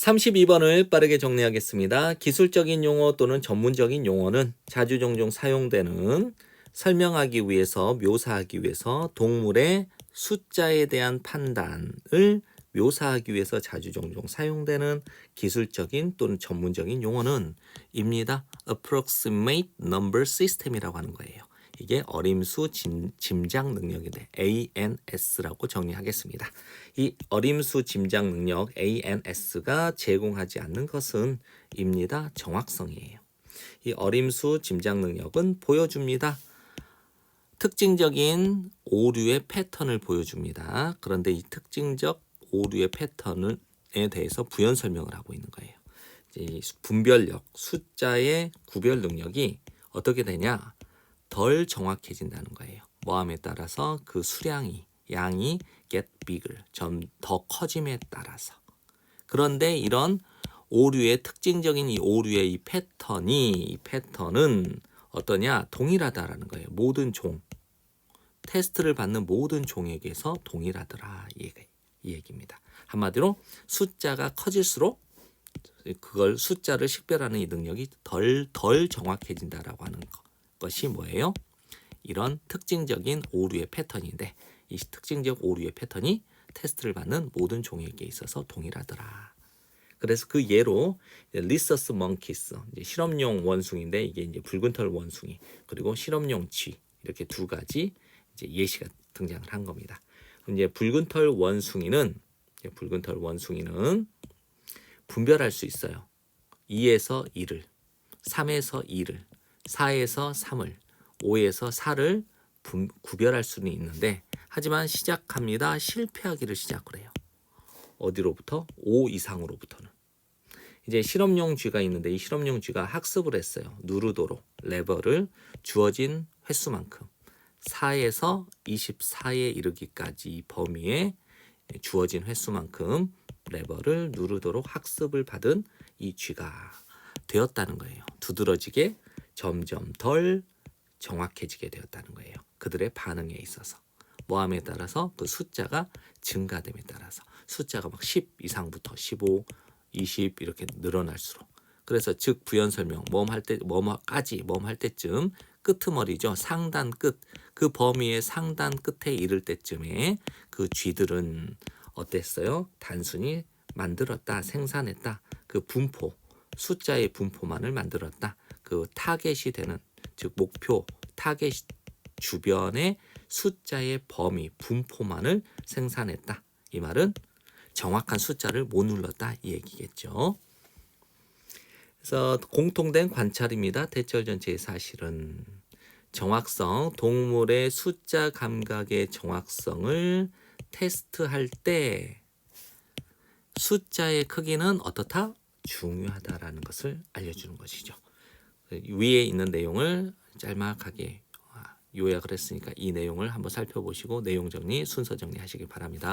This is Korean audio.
32번을 빠르게 정리하겠습니다. 기술적인 용어 또는 전문적인 용어는 자주 종종 사용되는 설명하기 위해서 묘사하기 위해서 동물의 숫자에 대한 판단을 묘사하기 위해서 자주 종종 사용되는 기술적인 또는 전문적인 용어는 입니다. approximate number system이라고 하는 거예요. 이게 어림수 짐, 짐작 능력인데 ANS라고 정리하겠습니다. 이 어림수 짐작 능력 ANS가 제공하지 않는 것은 입니다. 정확성이에요. 이 어림수 짐작 능력은 보여줍니다. 특징적인 오류의 패턴을 보여줍니다. 그런데 이 특징적 오류의 패턴에 대해서 부연 설명을 하고 있는 거예요. 이 분별력, 숫자의 구별 능력이 어떻게 되냐? 덜 정확해진다는 거예요. 모함에 따라서 그 수량이 양이 get bigger 좀더 커짐에 따라서 그런데 이런 오류의 특징적인 이 오류의 이 패턴이 이 패턴은 어떠냐 동일하다라는 거예요. 모든 종 테스트를 받는 모든 종에게서 동일하더라 이, 이 얘기입니다. 한마디로 숫자가 커질수록 그걸 숫자를 식별하는 이 능력이 덜 덜 정확해진다라고 하는 것. 것이 뭐예요? 이런 특징적인 오류의 패턴인데 이 특징적 오류의 패턴이 테스트를 받는 모든 종에게 있어서 동일하더라. 그래서 그 예로 리서스 멍키스 실험용 원숭인데 이게 이제 붉은 털 원숭이 그리고 실험용 쥐 이렇게 두 가지 이제 예시가 등장을 한 겁니다. 이제 붉은 털 원숭이는 붉은 털 원숭이는 분별할 수 있어요. 2에서 1을, 3에서 2를, 4에서 3을, 5에서 4를 분, 구별할 수는 있는데 하지만 시작합니다. 실패하기를 시작을 해요. 어디로부터? 5 이상으로부터는. 이제 실험용 쥐가 있는데 이 실험용 쥐가 학습을 했어요. 누르도록 레버를 주어진 횟수만큼 4에서 24에 이르기까지 이 범위에 주어진 횟수만큼 레버를 누르도록 학습을 받은 이 쥐가 되었다는 거예요. 두드러지게 점점 덜 정확해지게 되었다는 거예요. 그들의 반응에 있어서. 모함에 따라서 그 숫자가 증가됨에 따라서. 숫자가 막 10 이상부터 15, 20 이렇게 늘어날수록. 그래서 즉 부연 설명 모험할 때 뭐뭐까지 모험할 때쯤 끄트머리죠. 상단 끝. 그 범위의 상단 끝에 이를 때쯤에 그 쥐들은 어땠어요? 단순히 만들었다 생산했다. 그 분포 숫자의 분포만을 만들었다 그 타겟이 되는 즉 목표 타겟 주변의 숫자의 범위 분포만을 생산했다 이 말은 정확한 숫자를 못 눌렀다 이 얘기겠죠. 그래서 공통된 관찰입니다. 대절 전체의 사실은 정확성, 동물의 숫자 감각의 정확성을 테스트할 때 숫자의 크기는 어떻다? 중요하다라는 것을 알려주는 것이죠. 위에 있는 내용을 짤막하게 요약을 했으니까 이 내용을 한번 살펴보시고 내용 정리, 순서 정리하시기 바랍니다.